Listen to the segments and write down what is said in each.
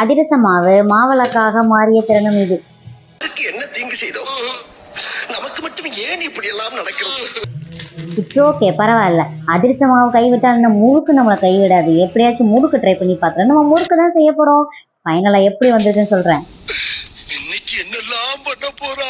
அதிரச மாவு மாவளக்காக மாறிய திறனும் இது. யாருக்கு என்ன தீங்கு செய்தோம்? நமக்கு மட்டும் ஏன் இப்படி எல்லாம் நடக்கிறது? இட்ஸ் ஓகே பரவாயில்ல. அதிரச மாவு கைவிட்டால் இந்த முறுக்கு நம்மளை கைவிடாது. எப்படியாச்சும் முறுக்கு ட்ரை பண்ணி பார்த்துறோம் நம்ம முறுக்கு தான் செய்ய போகிறோம் ஃபைனலாக எப்படி வந்திருக்குன்னு சொல்கிறேன் இன்னைக்கு என்னெல்லாம் பண்ண போறா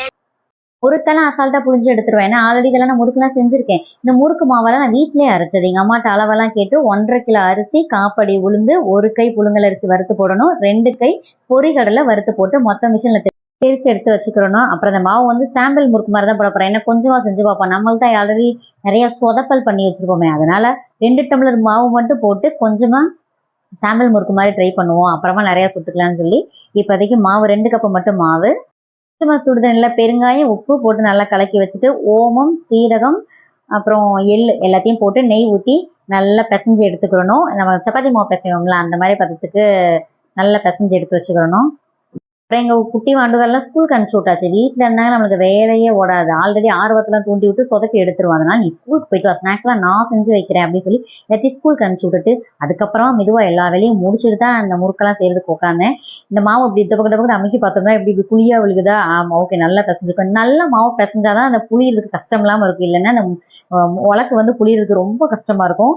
முறுக்கெல்லாம் அசால்ட்டாக புழிஞ்சு எடுத்துருவேன். ஏன்னா ஆல்ரெடி இதெல்லாம் நான் முறுக்குலாம் செஞ்சுருக்கேன். இந்த முறுக்கு மாவெல்லாம் நான் வீட்டிலேயே அரைச்சது. எங்கள் அம்மாட்ட அளவெல்லாம் கேட்டு ஒன்றரை கிலோ அரிசி காப்படி உளுந்து ஒரு கை புழுங்கல் அரிசி வறுத்து போடணும். ரெண்டு கை பொறிகடலை வறுத்து போட்டு மொத்த மிஷினில் பிரித்து எடுத்து வச்சுக்கிறணும். அப்புறம் அந்த மாவு வந்து சாம்பிள் முறுக்கு மாதிரி தான் போட போகிறேன் ஏன்னா கொஞ்சமாக செஞ்சு பார்ப்போம். நம்மள்ட்ட ஆல்ரெடி நிறைய சொதப்பல் பண்ணி வச்சுருப்போமே அதனால் ரெண்டு டம்ளர் மாவு மட்டும் போட்டு கொஞ்சமாக சாம்பிள் முறுக்கு மாதிரி ட்ரை பண்ணுவோம். அப்புறமா நிறையா சுட்டுக்கலாம்னு சொல்லி இப்போதைக்கு மாவு ரெண்டு கப்பு மட்டும் மாவு சும்மா சுடுதண்ணில் பெருங்காயம் உப்பு போட்டு நல்லா கலக்கி வச்சுட்டு ஓமம் சீரகம் அப்புறம் எள் எல்லாத்தையும் போட்டு நெய் ஊற்றி நல்லா பிசைஞ்சு எடுத்துக்கிறணும். நம்ம சப்பாத்தி மாவு பிசைவோம்ல அந்த மாதிரி பதத்துக்கு நல்லா பிசைஞ்சு எடுத்து வச்சுக்கிறணும். அப்புறம் எங்கள் குட்டி வாண்டுகள்லாம் ஸ்கூலுக்கு அனுப்பிச்சி விட்டாச்சு. வீட்டில் இருந்தாங்க நம்மளுக்கு வேலையே ஓடாது. ஆல்ரெடி ஆர்வத்தெல்லாம் தூண்டி விட்டு சொதப்பி எடுத்துருவோம். அதனால நீ ஸ்கூலுக்கு போயிட்டு வா. ஸ்நாக்ஸ்லாம் நான் செஞ்சு வைக்கிறேன் அப்படின்னு சொல்லி எல்லாத்தையும் ஸ்கூலுக்கு அனுப்பிச்சி விட்டுட்டு அதுக்கப்புறம் மெதுவாக எல்லா வேலையும் முடிச்சுட்டு தான் அந்த முறுக்கெல்லாம் செய்யறதுக்கு உட்காந்தேன் இந்த மாவு இப்படி டபக்கு டபக்கு அமைக்கி பார்த்தோம்னா இப்படி இப்படி புளியாக விழுகுதா? ஆமாம் ஓகே நல்லா பிசைஞ்சுக்கணும் நல்ல மாவு பிசைஞ்சாதான் அந்த புளியிறதுக்கு கஷ்டம் இல்லாமல் இருக்கும். இல்லைன்னா அந்த உலக்கு வந்து புளியிறதுக்கு ரொம்ப கஷ்டமாக இருக்கும்.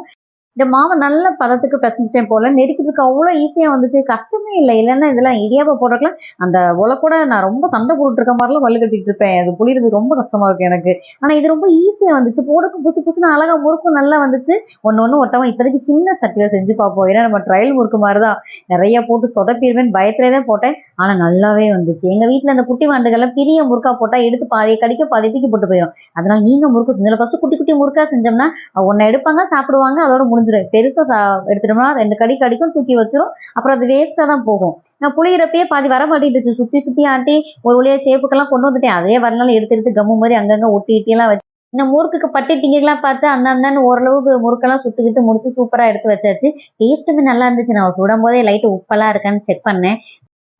இந்த மாவை நல்ல பதத்துக்கு பிசைஞ்சிட்டேன் போல. நெருக்கிறதுக்கு அவ்வளோ ஈஸியாக வந்துச்சு. கஷ்டமே இல்லை. இல்லைன்னா இதெல்லாம் இடியாப்பம் போடுறக்கலாம் அந்த உலக்கூட நான் ரொம்ப சண்டை போட்டுட்டு இருக்க மாதிரிலாம் வலு கட்டிட்டு இருப்பேன். அது புளியறது ரொம்ப கஷ்டமா இருக்கும் எனக்கு. ஆனால் இது ரொம்ப ஈஸியாக வந்துச்சு. போடக்கும் புசு புசுன்னு அழகா முறுக்கும் நல்லா வந்துச்சு. ஒன்று ஒன்று ஒட்டவும் இப்போதைக்கு சின்ன சட்டியில் செஞ்சு பார்ப்போம். ஏன்னா நம்ம ட்ரையல் முறுக்கு மாதிரி தான் நிறைய போட்டு சொதப்பிடுவேன். பயத்திலே தான் போட்டேன். ஆனால் நல்லாவே வந்துச்சு. எங்கள் வீட்டில் அந்த குட்டி வாண்டுகள்லாம் பெரிய முறுக்கா போட்டால் எடுத்து பாதி கடிக்க பாதி தூக்கி போட்டு போயிடும் அதனால நீங்கள் முறுக்கு செஞ்சால் ஃபஸ்ட்டு குட்டி குட்டி முறுக்கா செஞ்சோம்னா ஒன்றை எடுப்பாங்க சாப்பிடுவாங்க. அதோட முடிஞ்சிடும் பெருசாக சா எடுத்துட்டோம்னா ரெண்டு கடி கடிக்கும் தூக்கி வச்சிரும். அப்புறம் அது வேஸ்ட்டாக தான் போகும். நான் புளியிறப்பயே பாதி வர மாட்டேங்குச்சு சுற்றி சுற்றி ஆட்டி ஒரு வழியாக ஷேப்புக்கெல்லாம் கொண்டு வந்துட்டேன். அதே வரனால எடுத்து எடுத்து கம்மு மாதிரி அங்கங்கே ஒட்டி இட்டியெல்லாம் வச்சு. இந்த முறுக்குக்கு பட்டி திங்கெல்லாம் பார்த்து அந்த அந்தான்னு ஓரளவுக்கு முறுக்கெல்லாம் சுட்டுக்கிட்டு முடிச்சு சூப்பராக எடுத்து வச்சாச்சு. டேஸ்ட்டுமே நல்லா இருந்துச்சு. நான் சுடும் போதே லைட்டு உப்பெல்லாம் இருக்கான்னு செக் பண்ணேன்.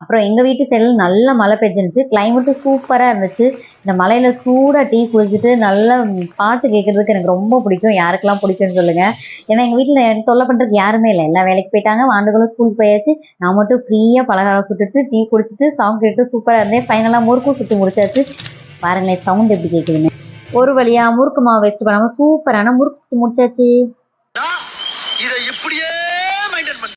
அப்புறம் எங்கள் வீட்டு சைடில் நல்ல மழை பெஞ்சிருந்துச்சு. கிளைமேட்டும் சூப்பராக இருந்துச்சு. இந்த மலையில் சூடாக டீ குடிச்சிட்டு நல்ல பாட்டு கேட்குறதுக்கு எனக்கு ரொம்ப பிடிக்கும். யாருக்கெல்லாம் பிடிக்கும்னு சொல்லுங்கள் ஏன்னா எங்கள் வீட்டில் எனக்கு தொல்லை பண்ணுறதுக்கு யாருமே இல்லை. எல்லா வேலைக்கு போயிட்டாங்க ஆண்டுகளும் ஸ்கூலுக்கு போயாச்சு. நான் மட்டும் ஃப்ரீயாக பலகாரம் சுட்டுட்டு டீ குடிச்சிட்டு சாங் கேட்டு சூப்பராக இருந்தேன். ஃபைனலாக முறுக்கும் சுட்டு முடிச்சாச்சு. பாருங்களேன் சவுண்ட் எப்படி கேட்குதுன்னு ஒரு வழியாக முறுக்கு மாவு வேஸ்ட் பண்ணாமல் சூப்பரான முறுக்கு சுட்டு முடிச்சாச்சு.